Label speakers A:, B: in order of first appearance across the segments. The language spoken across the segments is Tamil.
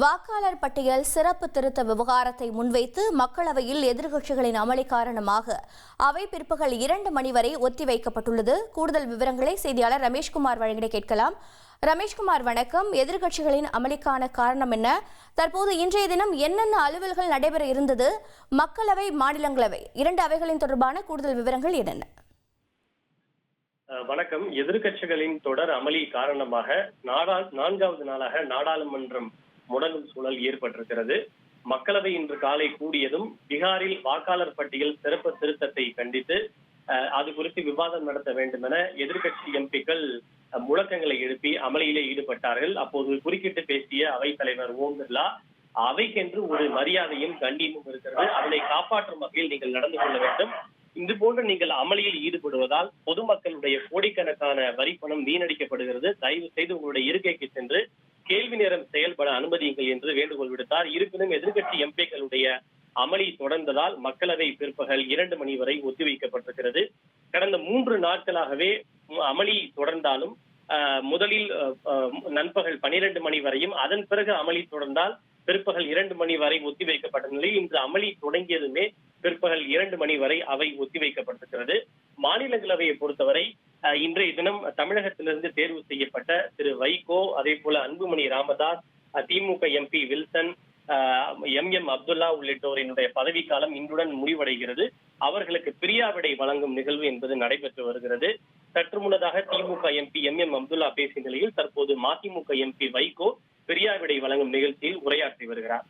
A: வாக்காளர் பட்டியல் சிறப்பு திருத்த விவகாரத்தை முன்வைத்து மக்களவையில் எதிர்க்கட்சிகளின் அமளி காரணமாக அவை பிற்பகல் இரண்டு மணி வரை ஒத்திவைக்கப்பட்டுள்ளது. கூடுதல் விவரங்களை செய்தியாளர் ரமேஷ்குமார் வழங்கிட கேட்கலாம். ரமேஷ்குமார் வணக்கம். எதிர்க்கட்சிகளின் அமளிக்கான காரணம் என்ன? தற்போது இன்றைய தினம் என்னென்ன அலுவல்கள் நடைபெற இருந்தது? மக்களவை மாநிலங்களவை இரண்டு அவைகளின் தொடர்பான கூடுதல் விவரங்கள் என்னென்ன?
B: வணக்கம். எதிர்க்கட்சிகளின் தொடர் அமளி காரணமாக நாடா நான்காவது நாளாக நாடாளுமன்றம் முடங்கும் சூழல் ஏற்பட்டிருக்கிறது. மக்களவை இன்று காலை கூடியதும் பீகாரில் வாக்காளர் பட்டியல் சிறப்பு திருத்தத்தை கண்டித்து அது குறித்து விவாதம் நடத்த வேண்டும் என எதிர்கட்சி எம்பிக்கள் முழக்கங்களை எழுப்பி அமளியிலே ஈடுபட்டார்கள். அப்போது குறுக்கிட்டு பேசிய அவைத் தலைவர் ஓம் பிர்லா அவைக்கென்று ஒரு மரியாதையும் கண்ணியமும் இருக்கிறது. அதனை காப்பாற்றும் வகையில் நீங்கள் நடந்து கொள்ள வேண்டும். இது போன்று நீங்கள் அமளியில் ஈடுபடுவதால் பொதுமக்களுடைய கோடிக்கணக்கான வரி பணம் வீணடிக்கப்படுகிறது. தயவு செய்து உங்களுடைய இருக்கைக்கு சென்று கேள்வி நேரம் செயல்பட அனுமதியுங்கள் என்று வேண்டுகோள் விடுத்தார். இருப்பினும் எதிர்கட்சி எம்பிக்களுடைய அமளி தொடர்ந்ததால் மக்களவை பிற்பகல் இரண்டு மணி வரை ஒத்திவைக்கப்பட்டிருக்கிறது. கடந்த மூன்று நாட்களாகவே அமளி தொடர்ந்தாலும் முதலில் நண்பகல் பனிரெண்டு மணி வரையும் அதன் பிறகு அமளி தொடர்ந்தால் பிற்பகல் இரண்டு மணி வரை ஒத்திவைக்கப்பட்ட நிலையில் இன்று அமளி தொடங்கியதுமே பிற்பகல் இரண்டு மணி வரை அவை ஒத்திவைக்கப்பட்டிருக்கிறது. மாநிலங்களவையை பொறுத்தவரை இன்றைய தினம் தமிழகத்திலிருந்து தேர்வு செய்யப்பட்ட திரு வைகோ அதே போல Anbumani Ramadoss DMK MP Wilson M M Abdullah உள்ளிட்டோரினுடைய பதவிக்காலம் இன்றுடன் முடிவடைகிறது. அவர்களுக்கு பிரியாவிடை வழங்கும் நிகழ்வு என்பது நடைபெற்று வருகிறது. சற்று முன்னதாக DMK MP M M Abdullah பேசிய நிலையில் தற்போது மதிமுக எம்பி வைகோ பிரியாவிடை வழங்கும் நிகழ்ச்சியில் உரையாற்றி வருகிறார்.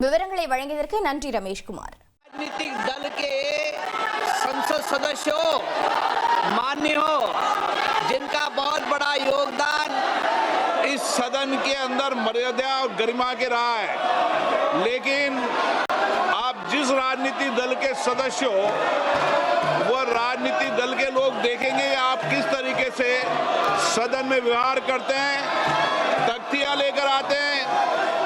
A: விவரங்களை வழங்கியதற்கு நன்றி ரமேஷ்குமார்.
C: संसद सदस्यों मान्य हो, जिनका बहुत बड़ा योगदान
D: इस सदन के अंदर मर्यादा और गरिमा के रहा है। लेकिन आप जिस राजनीतिक दल के सदस्य हो, वह राजनीतिक दल के लोग देखेंगे आप किस तरीके से सदन में व्यवहार करते हैं, तख्तियाँ लेकर आते हैं।